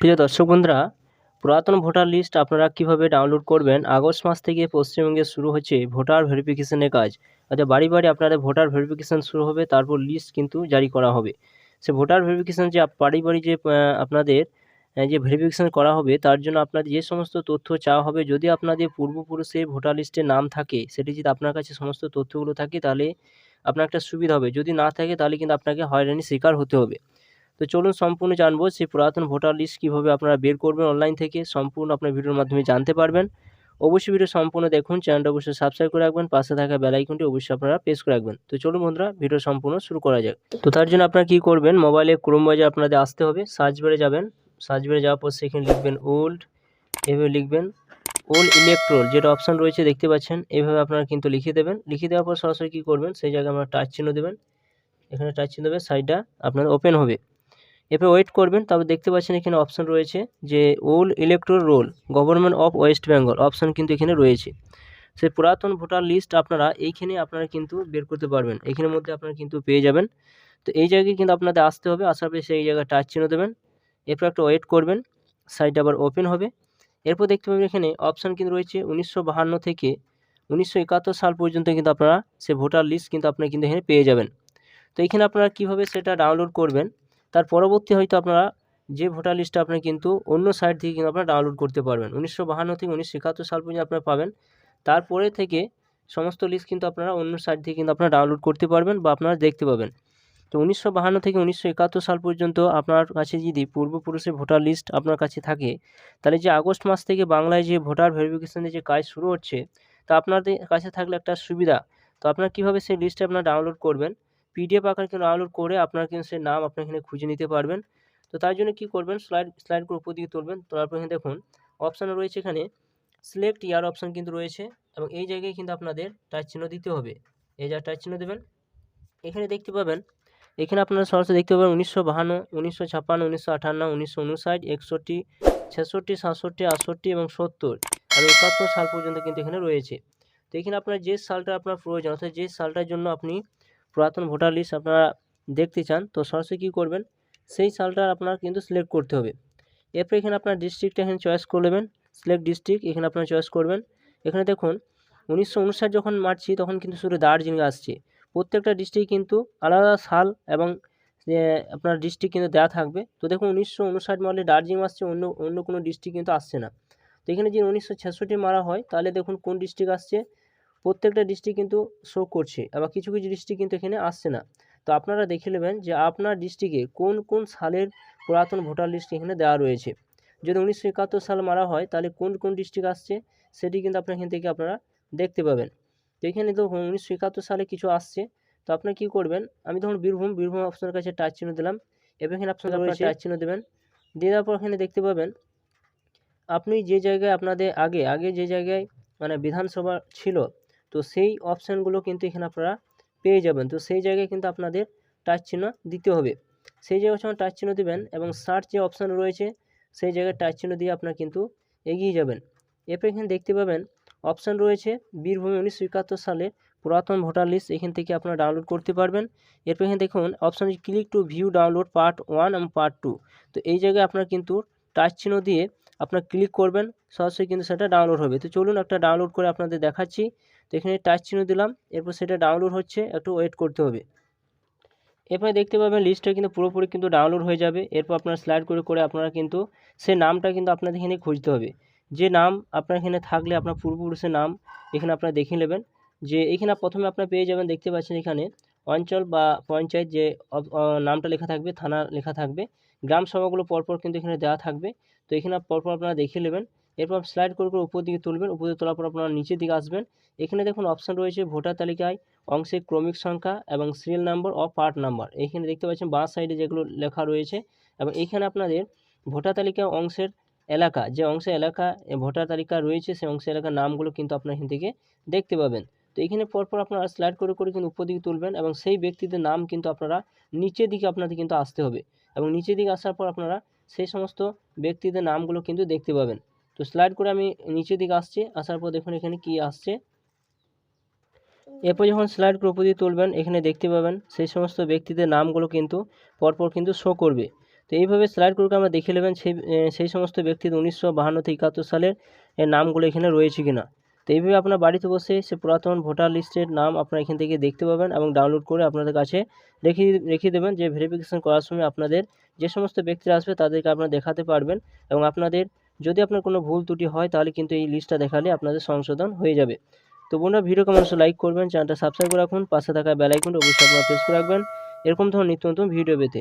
প্রিয় দর্শক বন্ধুরা, পুরাতন ভোটার লিস্ট আপনারা কীভাবে ডাউনলোড করবেন? আগস্ট মাস থেকে পশ্চিমবঙ্গে শুরু হচ্ছে ভোটার ভেরিফিকেশনের কাজ। অর্থাৎ বাড়ি বাড়ি আপনাদের ভোটার ভেরিফিকেশন শুরু হবে, তারপর লিস্ট কিন্তু জারি করা হবে। সে ভোটার ভেরিফিকেশন যে বাড়ি বাড়ি যে আপনাদের যে ভেরিফিকেশন করা হবে, তার জন্য আপনাদের যে সমস্ত তথ্য চাওয়া হবে, যদি আপনাদের পূর্বপুরুষের ভোটার লিস্টে নাম থাকে, সেটি যদি আপনার কাছে সমস্ত তথ্যগুলো থাকে, তাহলে আপনার একটা সুবিধা হবে। যদি না থাকে, তাহলে কিন্তু আপনাকে হয়রানির শিকার হতে হবে। তো চলুন সম্পূর্ণ জানব সেই পুরাতন ভোটার লিস্ট কীভাবে আপনারা বের করবেন অনলাইন থেকে। সম্পূর্ণ আপনার ভিডিওর মাধ্যমে জানতে পারবেন। অবশ্যই ভিডিও সম্পূর্ণ দেখুন চ্যানেলটা অবশ্যই সাবস্ক্রাইব করে রাখবেন, পাশে থাকা বেল আইকনটি অবশ্যই আপনারা প্রেস করে রাখবেন। তো চলুন বন্ধুরা, ভিডিও সম্পূর্ণ শুরু করা যাক। তো তার জন্য আপনারা কী করবেন মোবাইলে ক্রোম বাজার আপনাদের আসতে হবে সার্চ বারে যাবেন। সার্চ বারে যাওয়ার পর সেখানে লিখবেন ওল্ড এভাবে লিখবেন ওল্ড ইলেকট্রোল যেটা অপশান রয়েছে দেখতে পাচ্ছেন এইভাবে আপনারা কিন্তু লিখে দেবেন। লিখে দেওয়ার পর সরাসরি কী করবেন, সেই জায়গায় আপনারা টাচ চিহ্ন দেবেন। এখানে টাচ চিহ্ন দেবেন সাইডটা আপনার ওপেন হবে। এরপর ওয়েট করবেন তারপর দেখতে পাচ্ছেন এখানে অপশান রয়েছে যে old electoral roll government of West Bengal option কিন্তু এখানে রয়েছে। সেই পুরাতন ভোটার লিস্ট আপনারা এইখানে আপনারা কিন্তু বের করতে পারবেন। এইখানের মধ্যে আপনারা কিন্তু পেয়ে যাবেন। তো এই জায়গায় কিন্তু আপনাদের আসতে হবে, আসার পরে সেই জায়গায় টাচ চিহ্ন দেবেন। এরপর একটা ওয়েট করবেন সাইটটা আবার ওপেন হবে। এরপর দেখতে পাবেন এখানে অপশান কিন্তু রয়েছে উনিশশো থেকে উনিশশো একাত্তর সাল পর্যন্ত কিন্তু আপনারা সে ভোটার লিস্ট কিন্তু আপনারা কিন্তু এখানে পেয়ে যাবেন। তো এখানে আপনারা কীভাবে সেটা ডাউনলোড করবেন তার পরবর্তী হয়তো আপনারা যে ভোটার লিস্টটা আপনি কিন্তু অন্য সাইট থেকে কিন্তু আপনারা ডাউনলোড করতে পারবেন। উনিশশো বাহান্ন থেকে উনিশশো একাত্তর সাল পর্যন্ত আপনারা পাবেন। তারপরে থেকে সমস্ত লিস্ট কিন্তু আপনারা অন্য সাইট থেকে কিন্তু আপনারা ডাউনলোড করতে পারবেন বা আপনারা দেখতে পাবেন। তো উনিশশো বাহান্ন থেকে উনিশশো একাত্তর সাল পর্যন্ত আপনার কাছে যদি পূর্বপুরুষের ভোটার লিস্ট আপনার কাছে থাকে, তাহলে যে আগস্ট মাস থেকে বাংলায় যে ভোটার ভেরিফিকেশনের যে কাজ শুরু হচ্ছে, তা আপনাদের কাছে থাকলে একটা সুবিধা। তো আপনারা কীভাবে সেই লিস্টটা আপনারা ডাউনলোড করবেন? পিডিএফ আকারে কিন্তু ডাউনলোড করে আপনারা কিন্তু সেই নাম আপনার এখানে খুঁজে নিতে পারবেন। তো তার জন্য কী করবেন? স্লাইড স্লাইড করে উপর দিকে তুলবেন। তারপর এখানে দেখুন অপশান রয়েছে এখানে সিলেক্ট ইয়ার অপশান কিন্তু রয়েছে এবং এই জায়গায় কিন্তু আপনাদের টাচ চিহ্ন দিতে হবে। এই যা টাচ চিহ্ন দেবেন, এখানে দেখতে পাবেন, এখানে আপনারা সরাসরি দেখতে পাবেন উনিশশো বাহান্ন, উনিশশো ছাপ্পান্ন, উনিশশো আটান্ন উনিশশো উনষাট, একষট্টি, ছেষট্টি, সাতষট্টি, আটষট্টি এবং সত্তর এবং একাত্তর সাল পর্যন্ত কিন্তু এখানে রয়েছে। তো এখানে আপনার যে সালটা আপনার প্রয়োজন, অর্থাৎ যে সালটার জন্য আপনি পুরাতন ভোটার লিস্ট আপনারা দেখতে চান, তো সরাসরি কী করবেন? সেই সালটা আপনার কিন্তু সিলেক্ট করতে হবে। এরপর এখানে আপনার ডিস্ট্রিক্টটা এখানে চয়েস করে নেবেন সিলেক্ট ডিস্ট্রিক্ট এখানে আপনার চয়েস করবেন। এখানে দেখুন, উনিশশো উনষাট যখন মারছি তখন কিন্তু শুধু দার্জিলিং আসছে। প্রত্যেকটা ডিস্ট্রিক্ট কিন্তু আলাদা সাল এবং আপনার ডিস্ট্রিক্ট কিন্তু দেওয়া থাকবে। তো দেখুন, উনিশশো উনষাট মারলে দার্জিলিং আসছে, অন্য অন্য কোনো ডিস্ট্রিক্ট কিন্তু আসছে না। তো এখানে যদি উনিশশো ছেষট্টি মারা হয়, তাহলে দেখুন কোন ডিস্ট্রিক্ট আসছে? প্রত্যেকটা ডিস্ট্রিক্ট কিন্তু শো করছে আবার কিছু কিছু ডিস্ট্রিক্ট কিন্তু এখানে আসছে না। তো আপনারা দেখে নেবেন যে আপনার ডিস্ট্রিক্টে কোন কোন সালের পুরাতন ভোটার লিস্ট এখানে দেওয়া রয়েছে। যদি উনিশশো একাত্তর সাল মারা হয় তাহলে কোন কোন ডিস্ট্রিক্ট আসছে সেটি কিন্তু আপনার এখান থেকে আপনারা দেখতে পাবেন। তো এখানে তো উনিশশো একাত্তর সালে কিছু আসছে। তো আপনারা কী করবেন আমি ধরুন বীরভূম বীরভূম অপশনের কাছে টাচ চিহ্ন দিলাম। এবার এখানে আপনার আপনার টাচ চিহ্ন দেবেন। দিয়ে দেওয়ার পর এখানে দেখতে পাবেন আপনি যে জায়গায় আপনাদের আগে আগে যে জায়গায় মানে বিধানসভা ছিল তো সেই অপশানগুলো কিন্তু এখানে আপনারা পেয়ে যাবেন। তো সেই জায়গায় কিন্তু আপনাদের টাচ চিহ্ন দিতে হবে। সেই জায়গায় যখন টাচ চিহ্ন দেবেন এবং সার্চ যে অপশান রয়েছে, সেই জায়গায় টাচ চিহ্ন দিয়ে আপনারা কিন্তু এগিয়ে যাবেন। এরপর এখানে দেখতে পাবেন অপশান রয়েছে বীরভূমি উনিশশো একাত্তর সালে পুরাতন ভোটার লিস্ট এখান থেকে আপনারা ডাউনলোড করতে পারবেন। এরপর এখানে দেখুন option click to view download part one এবং পার্ট টু তো এই জায়গায় আপনারা কিন্তু টাচ চিহ্ন দিয়ে আপনার ক্লিক করবেন, সরাসরি কিন্তু সেটা ডাউনলোড হবে। তো চলুন একটা ডাউনলোড করে আপনাদের দেখাচ্ছি। তো এখানে টাচ চিহ্ন দিলাম, এরপর সেটা ডাউনলোড হচ্ছে, একটু ওয়েট করতে হবে। এরপরে দেখতে পাবেন লিস্টটা কিন্তু পুরোপুরি কিন্তু ডাউনলোড হয়ে যাবে। এরপর আপনারা স্লাইড করে করে আপনারা কিন্তু সে নামটা কিন্তু আপনাদের এখানে খুঁজতে হবে। যে নাম আপনার এখানে থাকলে, আপনার পূর্বপুরুষের নাম এখানে আপনারা দেখে নেবেন। যে এখানে প্রথমে আপনারা পেয়ে যাবেন, দেখতে পাচ্ছেন এখানে অঞ্চল বা পঞ্চায়েত যে নামটা লেখা থাকবে, থানা লেখা থাকবে। গ্রাম সভাগুলো পরপর কিন্তু এখানে দেওয়া থাকবে। তো এখানে পরপর আপনারা দেখে নেবেন এরপর স্লাইড করে করে উপর দিকে তুলবেন, উপর দিকে তোলার পর আপনারা নিচের দিকে আসবেন। এখানে দেখুন অপশান রয়েছে ভোটার তালিকায় অংশের ক্রমিক সংখ্যা এবং সিরিয়াল নাম্বার ও পার্ট নাম্বার এইখানে দেখতে পাচ্ছেন বাঁ সাইডে যেগুলো লেখা রয়েছে এবং এইখানে আপনাদের ভোটার তালিকা অংশের এলাকা, যে অংশে এলাকা, ভোটার তালিকা রয়েছে সেই অংশের এলাকার নামগুলো কিন্তু আপনার এখান থেকে দেখতে পাবেন। তো এখানে পরপর আপনারা স্লাইড করে করে কিন্তু উপর দিকে তুলবেন এবং সেই ব্যক্তিদের নাম কিন্তু আপনারা নিচের দিকে আপনাদের কিন্তু আসতে হবে এবং নিচের দিকে আসার পর আপনারা সেই সমস্ত ব্যক্তিদের নামগুলো কিন্তু দেখতে পাবেন। তো স্লাইড করে আমি নিচের দিকে আসছি, আসার পর দেখুন এখানে কি আসছে। এরপর যখন স্লাইড করে উপর তুলবেন, এখানে দেখতে পাবেন সেই সমস্ত ব্যক্তিদের নামগুলো কিন্তু পরপর কিন্তু শো করবে। তো এইভাবে স্লাইড করে আমরা দেখে নেবেন সেই সেই সমস্ত ব্যক্তির উনিশশো বাহান্ন থেকে একাত্তর সালের নামগুলো এখানে রয়েছে কিনা। তো এইভাবে আপনার বাড়িতে বসে সে পুরাতন ভোটার লিস্টের নাম আপনারা এখান থেকে দেখতে পাবেন এবং ডাউনলোড করে আপনাদের কাছে রেখে রেখে দেবেন যে ভেরিফিকেশন করার সময় আপনাদের যে সমস্ত ব্যক্তিরা আসবে তাদেরকে আপনারা দেখাতে পারবেন এবং আপনাদের যদি আপনার কোনো ভুল ত্রুটি হয়, তাহলে কিন্তু এই লিস্টটা দেখালে আপনাদের সংশোধন হয়ে যাবে। তো বন্ধুরা ভিডিও কেমন লাইক করবেন চ্যানেলটা সাবস্ক্রাইব করে রাখুন, পাশে থাকা বেলাইকনটা অবশ্যই আপনারা প্রেস করে রাখবেন। এরকম ধরনের নিত্য নতুন ভিডিও পেতে।